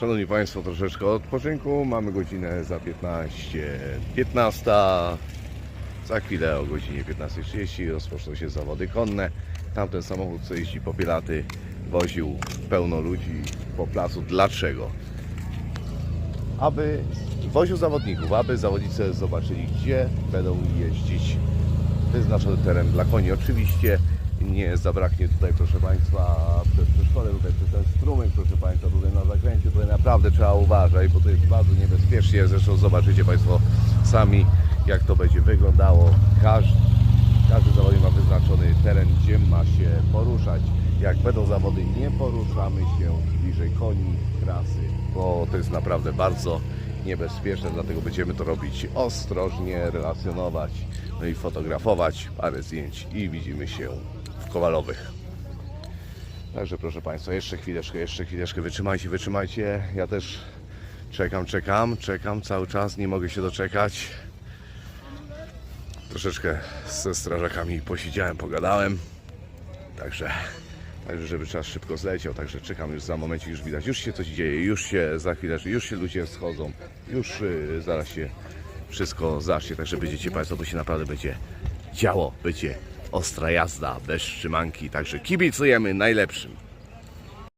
Szanowni Państwo, troszeczkę odpoczynku. Mamy godzinę za 15. 15. Za chwilę o godzinie 15.30 rozpoczną się zawody konne. Tamten samochód, co jeździ po Pilaty, woził pełno ludzi po placu. Dlaczego? Aby woził zawodników, aby zawodnicy zobaczyli, gdzie będą jeździć wyznaczony teren dla koni. Oczywiście nie zabraknie tutaj, proszę Państwa, przez przeszkodę, tutaj przez ten strumyk, proszę Państwa, tutaj na zakręcie, tutaj naprawdę trzeba uważać, bo to jest bardzo niebezpiecznie. Zresztą zobaczycie Państwo sami, jak to będzie wyglądało. Każdy, każdy zawodnik ma wyznaczony teren, gdzie ma się poruszać. Jak będą zawody, nie poruszamy się bliżej koni, trasy, bo to jest naprawdę bardzo niebezpieczne, dlatego będziemy to robić ostrożnie, relacjonować, no i fotografować parę zdjęć i widzimy się w Kowalowych. Także proszę Państwa, jeszcze chwileczkę, jeszcze chwileczkę, wytrzymajcie, wytrzymajcie. Ja też czekam, czekam, czekam cały czas, nie mogę się doczekać. Troszeczkę ze strażakami posiedziałem, pogadałem. Także, także żeby czas szybko zleciał, także czekam już za momencik, już widać, już się coś dzieje, już się za chwilę, już się ludzie schodzą, już y, zaraz się wszystko zacznie, także będziecie Państwo, bo się naprawdę będzie działo, będzie ostra jazda, bez trzymanki, także kibicujemy najlepszym.